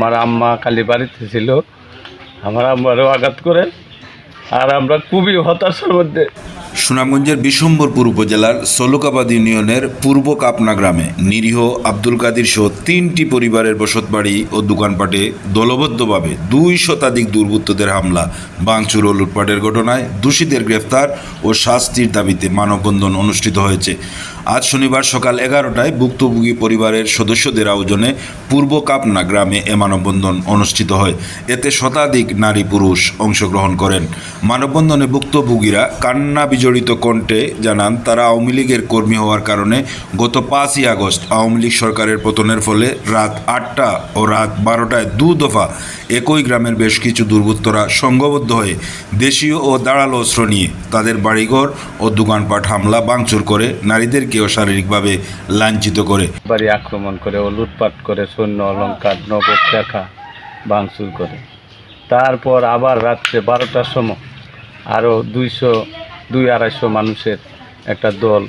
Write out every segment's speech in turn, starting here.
আমার আম্মা কালী বাড়িতে ছিল। আমার আম্মারও আঘাত করে, আর আমরা খুবই হতাশার মধ্যে। সুনামগঞ্জের বিশম্বরপুর উপজেলার সলুকাবাদ ইউনিয়নের পূর্ব কাপনা গ্রামে নিরীহ আব্দুল কাদির সহ তিনটি পরিবারের বসতবাড়ি ও দোকানপাটে দলবদ্ধভাবে দুই শতাধিক দুর্বৃত্তদের হামলা বাংচুর ও লুটপাটের ঘটনায় দোষীদের গ্রেফতার ও শাস্তির দাবিতে মানববন্ধন অনুষ্ঠিত হয়েছে। আজ শনিবার সকাল এগারোটায় ভুক্তভোগী পরিবারের সদস্যদের আয়োজনে পূর্ব কাপনা গ্রামে এ মানববন্ধন অনুষ্ঠিত হয়। এতে শতাধিক নারী পুরুষ অংশগ্রহণ করেন। মানববন্ধনে ভুক্তভোগীরা কান্না বিজড়িত কণ্ঠে জানান, তারা আওয়ামী লীগের কর্মী হওয়ার কারণে গত পাঁচই আগস্ট আওয়ামী লীগ সরকারের পতনের ফলে রাত আটটা ও রাত বারোটায় দু দফা একই গ্রামের বেশ কিছু দুর্বৃত্তরা সংঘবদ্ধ হয়ে দেশীয় ও দাঁড়াল অস্ত্র নিয়ে তাদের বাড়িঘর ও দোকানপাট হামলা, ভাঙচুর করে নারীদেরকেও শারীরিকভাবে লাঞ্ছিত করে। বাড়ি আক্রমণ করে ও লুটপাট করে সৈন্য অলঙ্কার নগদ টাকা ভাঙচুর করে। তারপর আবার রাত্রে বারোটার সময় আরও দুইশো, দুই আড়াইশো মানুষের একটা দল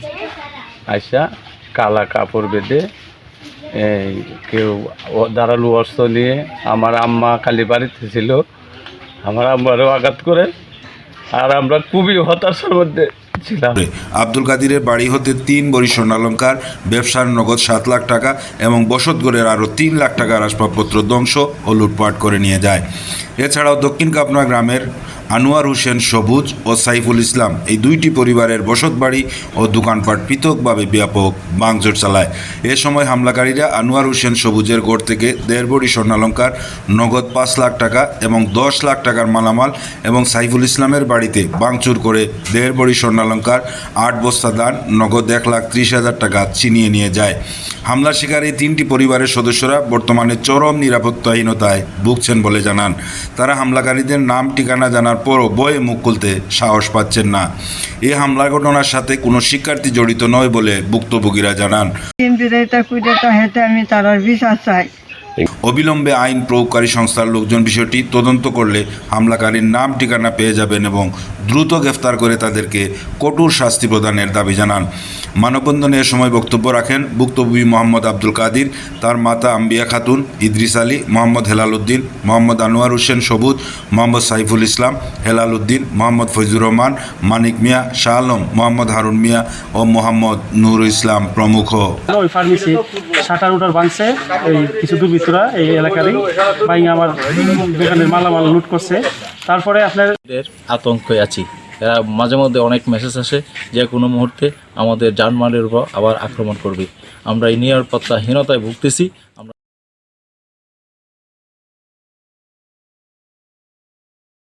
আইসা কালা কাপড় বেঁধে, এই কেউ ও- দাঁড়ালু অস্ত্র নিয়ে আমার আম্মা কালী বাড়িতে ছিল। আমার আম্মারও আঘাত করে। আর আমরা খুবই হতাশার মধ্যে ছিলাম আব্দুল কাদিরের বাড়ি হতে তিন বড়ি স্বর্ণালঙ্কার ব্যবসার নগদ সাত লাখ টাকা এবং বসতগড়ের আরও তিন লাখ টাকার আসবাবপত্র ধ্বংস ও লুটপাট করে নিয়ে যায়। এছাড়াও দক্ষিণ কাপনা গ্রামের আনোয়ার হোসেন সবুজ ও সাইফুল ইসলাম এই দুইটি পরিবারের বসতবাড়ি ও দোকানপাট পৃথকভাবে ব্যাপক ভাঙচুর চালায়। এ সময় হামলাকারীরা আনোয়ার হোসেন সবুজের গড় থেকে দেড় বড়ি স্বর্ণালঙ্কার, নগদ পাঁচ লাখ টাকা এবং দশ লাখ টাকার মালামাল এবং সাইফুল ইসলামের বাড়িতে ভাঙচুর করে দেড় বড়ি স্বর্ণালঙ্কার, আট বস্তা দান, নগদ এক লাখ ত্রিশ হাজার টাকা ছিনিয়ে নিয়ে যায়। হামলার শিকার এই তিনটি পরিবারের সদস্যরা বর্তমানে চরম নিরাপত্তাহীনতায় ভুগছেন বলে জানান। তারা হামলাকারীদের নাম, ঠিকানা জানার পরও বয়ে মুখ খুলতে সাহস পাচ্ছেন না। এই হামলা ঘটনার সাথে কোনো শিক্ষার্থী জড়িত নয় বলে ভুক্তভোগীরা জানান। আমি তারার বিচার চাই। অবিলম্বে আইন প্রয়োগকারী সংস্থার লোকজন বিষয়টি তদন্ত করলে হামলাকারীর নাম ঠিকানা পেয়ে যাবেন এবং দ্রুত গ্রেফতার করে তাদেরকে কঠোর শাস্তি প্রদানের দাবি জানান। মানববন্ধনে এ সময় বক্তব্য রাখেন ভুক্তভোগী মোহাম্মদ আব্দুল কাদির তার মাতা আম্বিয়া খাতুন ইদ্রিস আলী মোহাম্মদ হেলাল উদ্দিন মোহাম্মদ আনোয়ার হোসেন সবুজ মোহাম্মদ সাইফুল ইসলাম হেলাল উদ্দিন মোহাম্মদ ফৈজুর রহমান মানিক মিয়া শাহ আলম মোহাম্মদ হারুন মিয়া ও মোহাম্মদ নূর ইসলাম প্রমুখ। ওই ফার্মেসি শাটার উটার ভাঙছে এই কিছু দুর্বৃত্তরা এই এলাকারই বাইং আমার দোকানের মালামাল লুট করছে। তারপরে আপনার আতঙ্কে আছি। মাঝে মধ্যে অনেক মেসেজ আসে যে কোনো মুহূর্তে আমাদের যানমালের উপর আবার আক্রমণ করবে। আমরা এই নিরাপত্তাহীনতায় ভুগতেছি, আমরা